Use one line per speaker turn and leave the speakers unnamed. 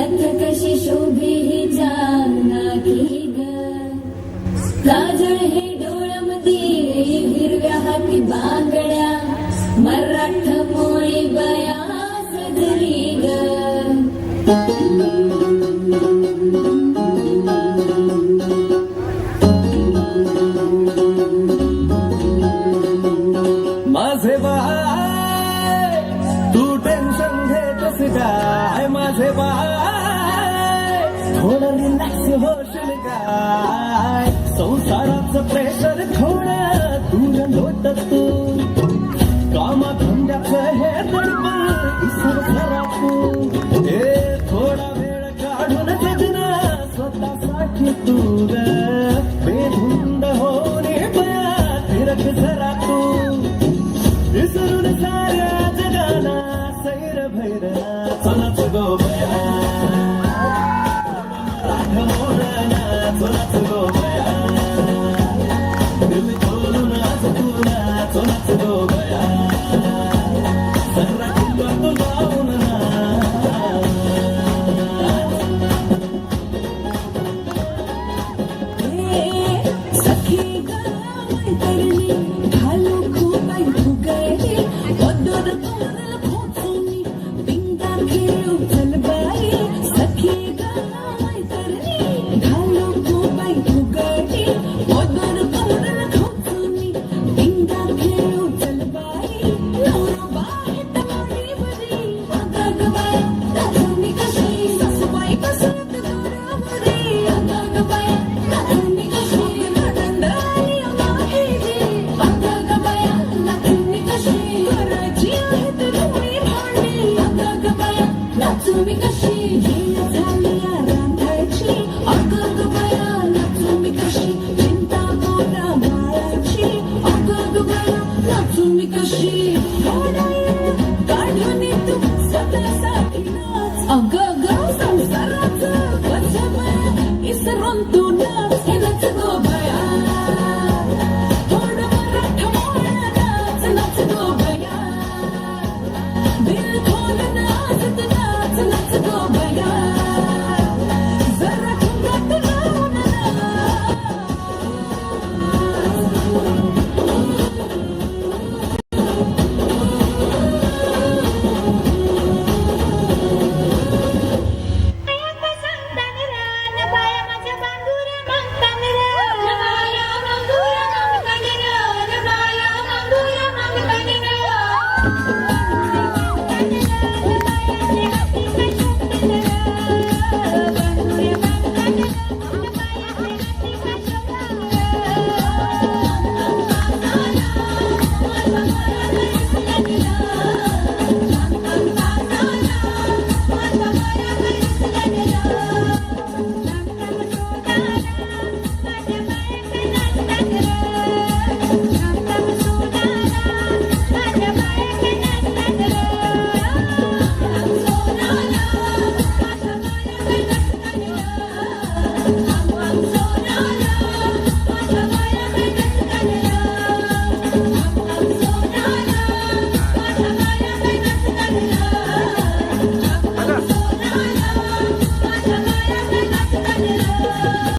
रथ कशी शोभे ही जावना की ग.
काजळ हे डोळमध्ये हिरव्या हाती बांगड्या मराठ मोळी बया सजली ग. माझे बाय थोडं नाही होशील काय? संसाराचं प्रेशर थोडं दूर लोट तू. कामा धंद्याचं हे दडपण विसर तू. हे थोडा वेळ काढून जगणं स्वतःसाठी तू ग बेधुंद होणे बया फिरक जरा तू. विसरून साऱ्या जगाला सैर
भैरा नाचून कशी झील झाली या रांधायची? अगं बाया नाचून कशी चिंता मोरा बाळाची अगं बाया नाचून कशी काढून तू स्वतःसाठी नाच अगं ग संसाराचं वचन इसरून तू नाच हे नाच गो बया थोडं मराठा मोळा नाच नाच गो बया दिल खोल Thank you.